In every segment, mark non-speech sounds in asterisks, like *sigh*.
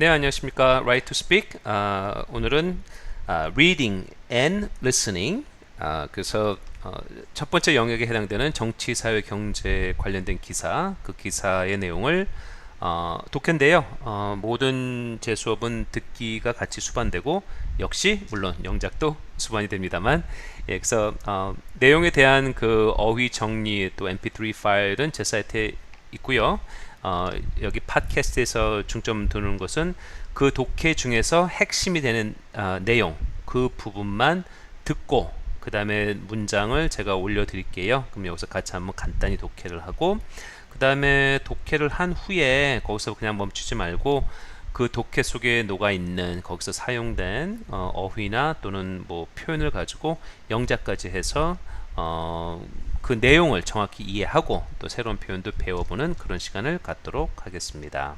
네, 안녕하십니까. Right to Speak. 아, 오늘은 아, Reading and Listening. 아, 그래서 어, 첫 번째 영역에 해당되는 정치, 사회, 경제 관련된 기사, 그 기사의 내용을 어, 독해인데요. 어, 모든 제 수업은 듣기가 같이 수반되고 역시 물론 영작도 수반이 됩니다만 예, 그래서 어, 내용에 대한 그 어휘 정리 또 mp3 파일은 제 사이트에 있고요. 어, 여기 팟캐스트에서 중점 두는 것은 그 독해 중에서 핵심이 되는 어, 내용 그 부분만 듣고 그 다음에 문장을 제가 올려드릴게요. 그럼 여기서 같이 한번 간단히 독해를 하고 그 다음에 독해를 한 후에 거기서 그냥 멈추지 말고 그 독해 속에 녹아 있는 거기서 사용된 어, 어휘나 또는 뭐 표현을 가지고 영작까지 해서 어, 그 내용을 정확히 이해하고 또 새로운 표현도 배워보는 그런 시간을 갖도록 하겠습니다.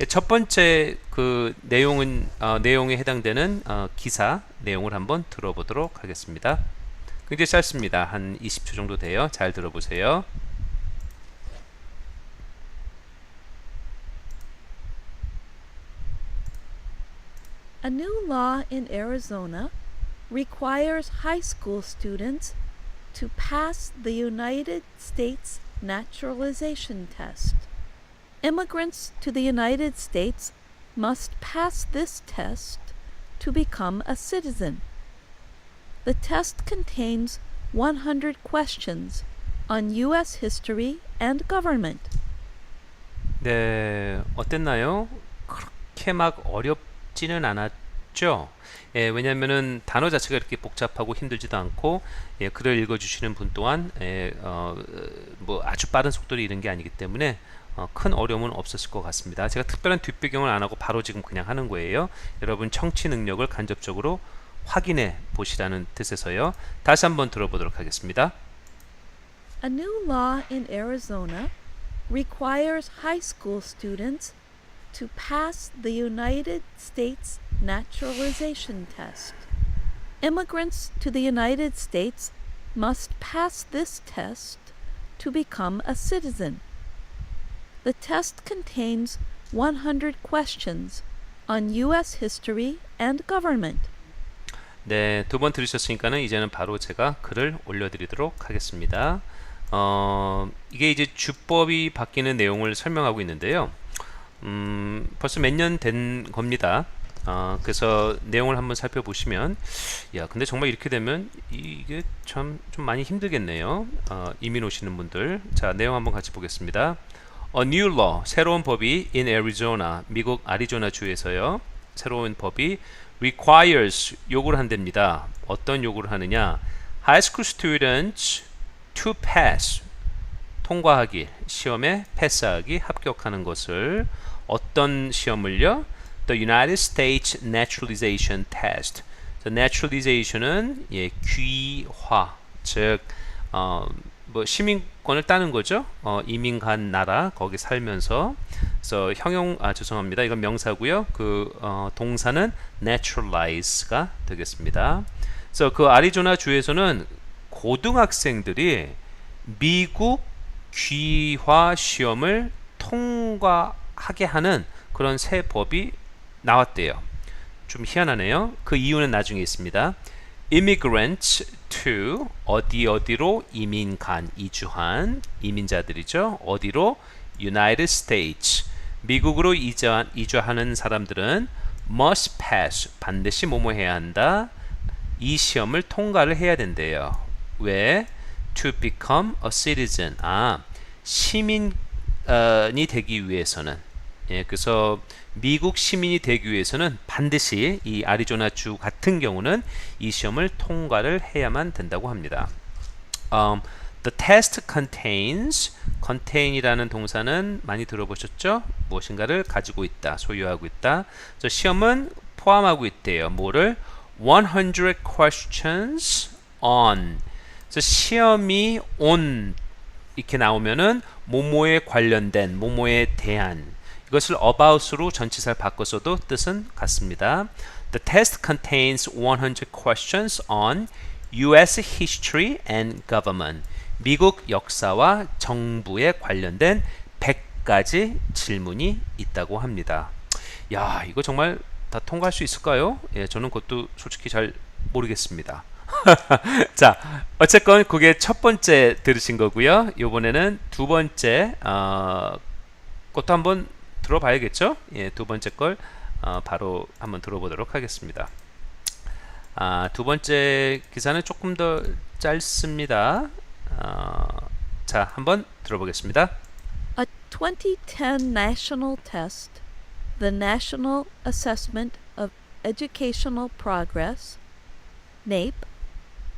예, 첫 번째 그 내용은 어, 내용에 해당되는 어, 기사 내용을 한번 들어보도록 하겠습니다. 굉장히 짧습니다. 한 20초 정도 돼요. 잘 들어보세요. A new law in Arizona requires high school students to pass the United States naturalization test. Immigrants to the United States must pass this test to become a citizen. The test contains 100 questions on U.S. history and government. 네, 어땠나요? 그렇게 막 어렵지는 않았 죠. 예, 왜냐하면은 단어 자체가 이렇게 복잡하고 힘들지도 않고 예, 글을 읽어주시는 분 또한 예, 어, 뭐 아주 빠른 속도로 읽는 게 아니기 때문에 어, 큰 어려움은 없었을 것 같습니다. 제가 특별한 뒷배경을 안 하고 바로 지금 그냥 하는 거예요. 여러분 청취 능력을 간접적으로 확인해 보시라는 뜻에서요. 다시 한번 들어보도록 하겠습니다. A new law in Arizona requires high school students to pass the United States naturalization test. Immigrants to the United States must pass this test to become a citizen. The test contains 100 questions on U.S. history and government. 네, 두 번 들으셨으니까는 이제는 바로 제가 글을 올려드리도록 하겠습니다. 어, 이게 이제 주법이 바뀌는 내용을 설명하고 있는데요. 음, 벌써 몇 년 된 겁니다. 어, 그래서 내용을 한번 살펴보시면, 야, 근데 정말 이렇게 되면 이게 참 좀 많이 힘들겠네요. 어, 이민 오시는 분들. 자, 내용 한번 같이 보겠습니다. A new law, 새로운 법이 in Arizona, 미국 아리조나 주에서요. 새로운 법이 requires 요구를 한답니다. 어떤 요구를 하느냐? High school students to pass 통과하기 시험에 패스하기 합격하는 것을 어떤 시험을요? The United States Naturalization Test. Naturalization은 예, 귀화 즉 어, 뭐 시민권을 따는 거죠. 어, 이민 간 나라 거기 살면서 그래서 형용 아 죄송합니다. 이건 명사고요. 그 어, 동사는 naturalize가 되겠습니다. 그래서 그 아리조나 주에서는 고등학생들이 미국 귀화 시험을 통과하게 하는 그런 새 법이 나왔대요. 좀 희한하네요. 그 이유는 나중에 있습니다. immigrants to 어디 어디로 이민 간 이주한 이민자들이죠. 어디로 United States 미국으로 이주한, 이주하는 사람들은 must pass 반드시 뭐뭐 해야 한다. 이 시험을 통과를 해야 된대요. 왜? To become a citizen. 아, 시민이 되기 위해서는. 예, 그래서 미국 시민이 되기 위해서는 반드시 이 아리조나 주 같은 경우는 이 시험을 통과를 해야만 된다고 합니다. Um, the test contains contain이라는 동사는 많이 들어보셨죠? 무엇인가를 가지고 있다, 소유하고 있다. 저 시험은 포함하고 있대요. 뭐를 100 questions on. 그래서 시험이 on 이렇게 나오면은 모모에 관련된 모모에 대한 이것을 about으로 전치사를 바꿔서도 뜻은 같습니다. The test contains 100 questions on U.S. history and government. 미국 역사와 정부에 관련된 100가지 질문이 있다고 합니다. 야, 이거 정말 다 통과할 수 있을까요? 예, 저는 그것도 솔직히 잘 모르겠습니다. *laughs* 자, 어쨌건 그게 첫 번째 들으신 거고요. 이번에는 두 번째 어, 것도 한번 들어봐야겠죠? 예, 두 번째 걸 어, 바로 한번 들어보도록 하겠습니다. 아, 두 번째 기사는 조금 더 짧습니다. 어, 자, 한번 들어보겠습니다. A 2010 national test, the National Assessment of Educational Progress, NAEP,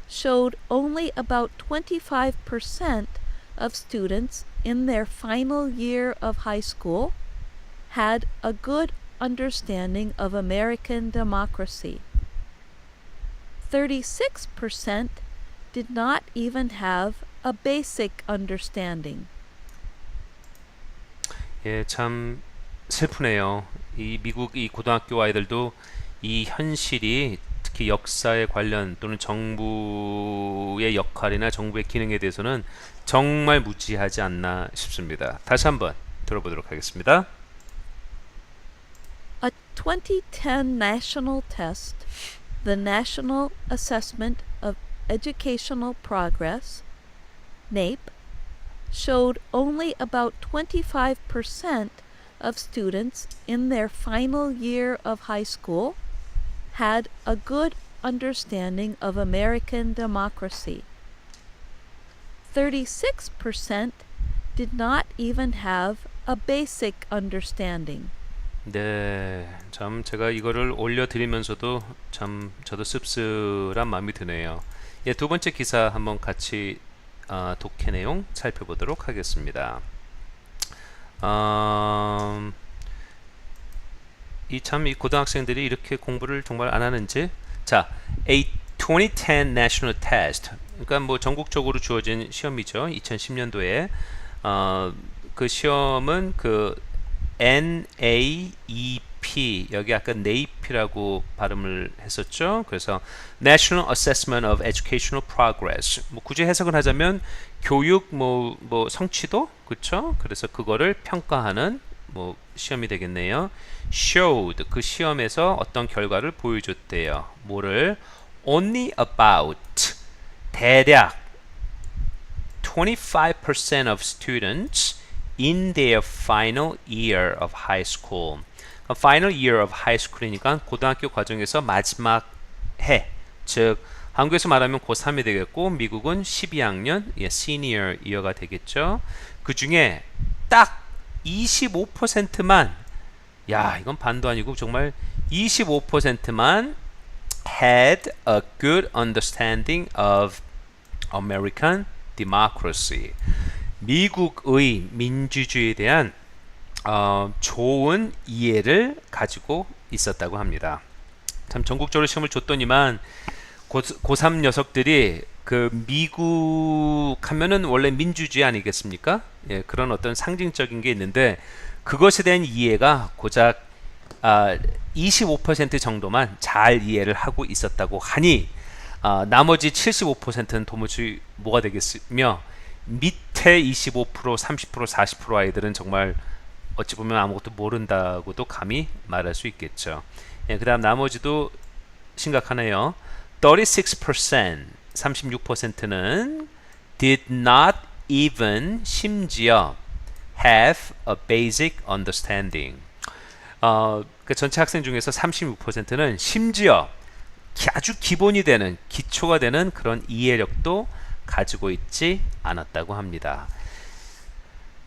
showed only about 25% of students in their final year of high school had a good understanding of American democracy. 36% did not even have a basic understanding. 예, 참 슬프네요. 이 미국 이 고등학교 아이들도 이 현실이 특히 역사에 관련 또는 정부의 역할이나 정부의 기능에 대해서는 정말 무지하지 않나 싶습니다. 다시 한번 들어보도록 하겠습니다. A 2010 national test, the National Assessment of Educational Progress, NAEP, showed only about 25% of students in their final year of high school had a good understanding of American democracy. 36% did not even have a basic understanding. 네, 참 제가 이거를 올려드리면서도 참 저도 씁쓸한 마음이 드네요. 예, 두 번째 기사 한번 같이 어, 독해 내용 살펴보도록 하겠습니다. 음, 이참 이 고등학생들이 이렇게 공부를 정말 안 하는지 자, a 2010 national test 그러니까 뭐 전국적으로 주어진 시험이죠. 2010년도에 어, 그 시험은 그 NAEP 여기 아까 NAEP라고 발음을 했었죠. 그래서 National Assessment of Educational Progress. 뭐 굳이 해석을 하자면 교육 뭐 뭐 성취도 그렇죠. 그래서 그거를 평가하는 뭐 시험이 되겠네요. Showed 그 시험에서 어떤 결과를 보여줬대요. 뭐를 only about 대략 25% of students in their final year of high school. 그 final year of high school이니까 고등학교 과정에서 마지막 해, 즉 한국에서 말하면 고3이 되겠고 미국은 12학년, 예, senior year가 되겠죠. 그 중에 딱 25%만 야, 이건 반도 아니고 정말 25%만 had a good understanding of American democracy. 미국의 민주주의에 대한 어, 좋은 이해를 가지고 있었다고 합니다. 참 전국적으로 시험을 줬더니만 고, 고3 녀석들이 그 미국 하면은 원래 민주주의 아니겠습니까? 예, 그런 어떤 상징적인 게 있는데 그것에 대한 이해가 고작 아, 25% 정도만 잘 이해를 하고 있었다고 하니 아, 나머지 75%는 도무지 뭐가 되겠으며 밑 에 25%, 30%, 40% 아이들은 정말 어찌 보면 아무것도 모른다고도 감히 말할 수 있겠죠. 예, 그다음 나머지도 심각하네요. 36% 36%는 did not even 심지어 have a basic understanding. 어, 그 전체 학생 중에서 36%는 심지어 기- 아주 기본이 되는 기초가 되는 그런 이해력도 가지고 있지 않았다고 합니다.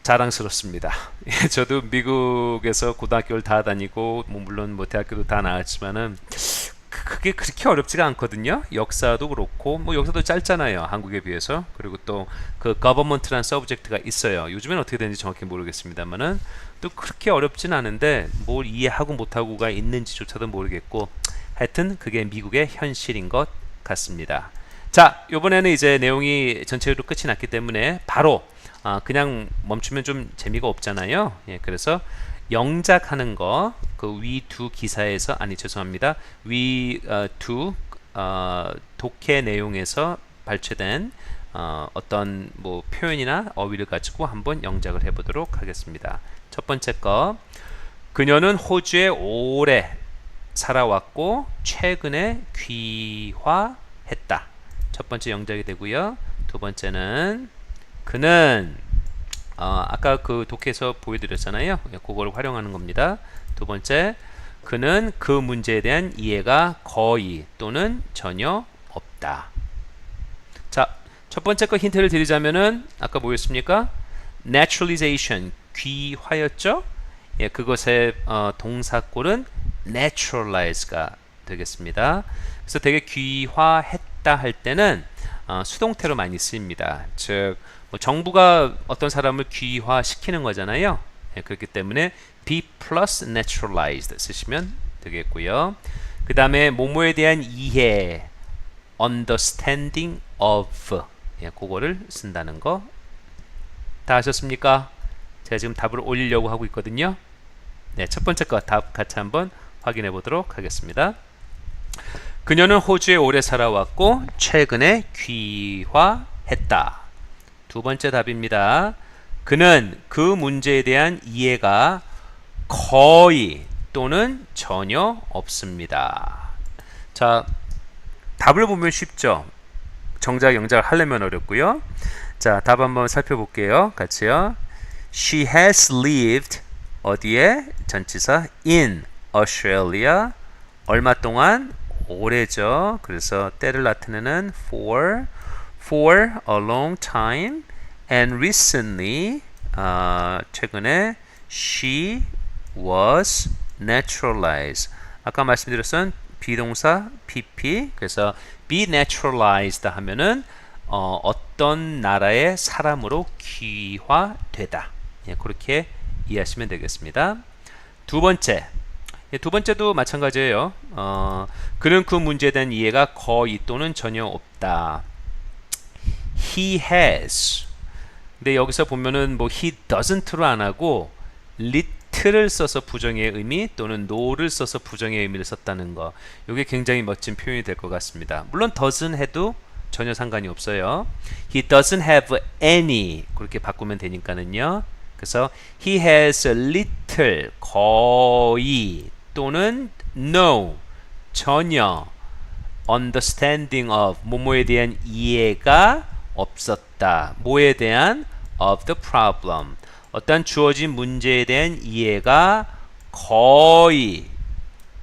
자랑스럽습니다. *laughs* 예, 저도 미국에서 고등학교를 다 다니고 뭐 물론 뭐 대학교도 다 나왔지만은 그- 그게 그렇게 어렵지가 않거든요. 역사도 그렇고 뭐 역사도 짧잖아요. 한국에 비해서. 그리고 또 그 government라는 서브젝트가 있어요. 요즘엔 어떻게 되는지 정확히 모르겠습니다만은 또 그렇게 어렵진 않은데 뭘 이해하고 못하고가 있는지조차도 모르겠고 하여튼 그게 미국의 현실인 것 같습니다. 자, 이번에는 이제 내용이 전체로 끝이 났기 때문에 바로 아, 그냥 멈추면 좀 재미가 없잖아요. 예, 그래서 영작하는 거 그 위 두 기사에서 아니 죄송합니다. 위두 어, 독해 내용에서 발췌된 어, 어떤 뭐 표현이나 어휘를 가지고 한번 영작을 해보도록 하겠습니다. 첫 번째 거 그녀는 호주에 오래 살아왔고 최근에 귀화했다. 첫 번째 영작이 되고요. 두 번째는 그는 어, 아까 그 독해에서 보여드렸잖아요. 예, 그걸 활용하는 겁니다. 두 번째, 그는 그 문제에 대한 이해가 거의 또는 전혀 없다. 자, 첫 번째 거 힌트를 드리자면은 아까 뭐였습니까? naturalization 귀화였죠? 예, 그것의 어, 동사꼴은 naturalize가 되겠습니다. 그래서 되게 귀화했 다 할 때는 어, 수동태로 많이 쓰입니다. 즉, 뭐 정부가 어떤 사람을 귀화시키는 거잖아요. 예, 그렇기 때문에 be plus naturalized 쓰시면 되겠고요. 그 다음에 모모에 대한 이해, understanding of 예, 그거를 쓴다는 거다 하셨습니까? 제가 지금 답을 올리려고 하고 있거든요. 네, 첫 번째 거 답 같이 한번 확인해 보도록 하겠습니다. 그녀는 호주에 오래 살아왔고 최근에 귀화했다. 두 번째 답입니다. 그는 그 문제에 대한 이해가 거의 또는 전혀 없습니다. 자, 답을 보면 쉽죠. 정작 영작을 하려면 어렵고요. 자, 답 한번 살펴볼게요. 같이요. She has lived 어디에? 전치사 in Australia 얼마 동안? 오래죠. 그래서 때를 나타내는 for for a long time and recently 아, 최근에 she was naturalized. 아까 말씀드렸던 비동사 pp 그래서 be naturalized 하면은 어, 어떤 나라의 사람으로 귀화되다. 예, 그렇게 이해하시면 되겠습니다. 두 번째, 예, 두 번째도 마찬가지예요. 어, 그는 그 문제에 대한 이해가 거의 또는 전혀 없다. He has. 근데 여기서 보면은 뭐 he doesn't로 안 하고 little을 써서 부정의 의미 또는 no를 써서 부정의 의미를 썼다는 거. 이게 굉장히 멋진 표현이 될 것 같습니다. 물론 doesn't 해도 전혀 상관이 없어요. He doesn't have any 그렇게 바꾸면 되니까는요. 그래서 he has a little 거의 또는 no 전혀 understanding of 뭐뭐에 대한 이해가 없었다. 뭐에 대한 of the problem 어떤 주어진 문제에 대한 이해가 거의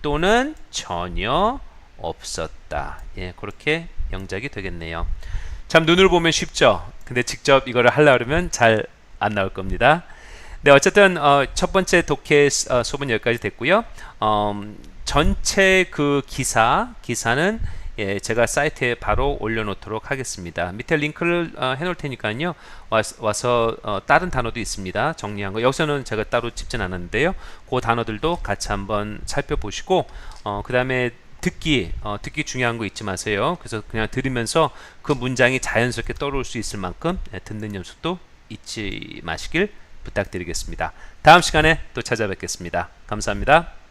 또는 전혀 없었다. 예, 그렇게 영작이 되겠네요. 참 눈으로 보면 쉽죠. 근데 직접 이거를 하려 그러면 잘 안 나올 겁니다. 네, 어쨌든 어, 첫 번째 독해 어, 수업은 여기까지 됐고요. 음, 전체 그 기사 기사는 예, 제가 사이트에 바로 올려놓도록 하겠습니다. 밑에 링크를 어, 해놓을 테니까요. 와, 와서 어, 다른 단어도 있습니다. 정리한 거 여기서는 제가 따로 짚진 않았는데요. 그 단어들도 같이 한번 살펴보시고 어, 그 다음에 듣기 어, 듣기 중요한 거 잊지 마세요. 그래서 그냥 들으면서 그 문장이 자연스럽게 떠오를 수 있을 만큼 예, 듣는 연습도 잊지 마시길 부탁드리겠습니다. 다음 시간에 또 찾아뵙겠습니다. 감사합니다.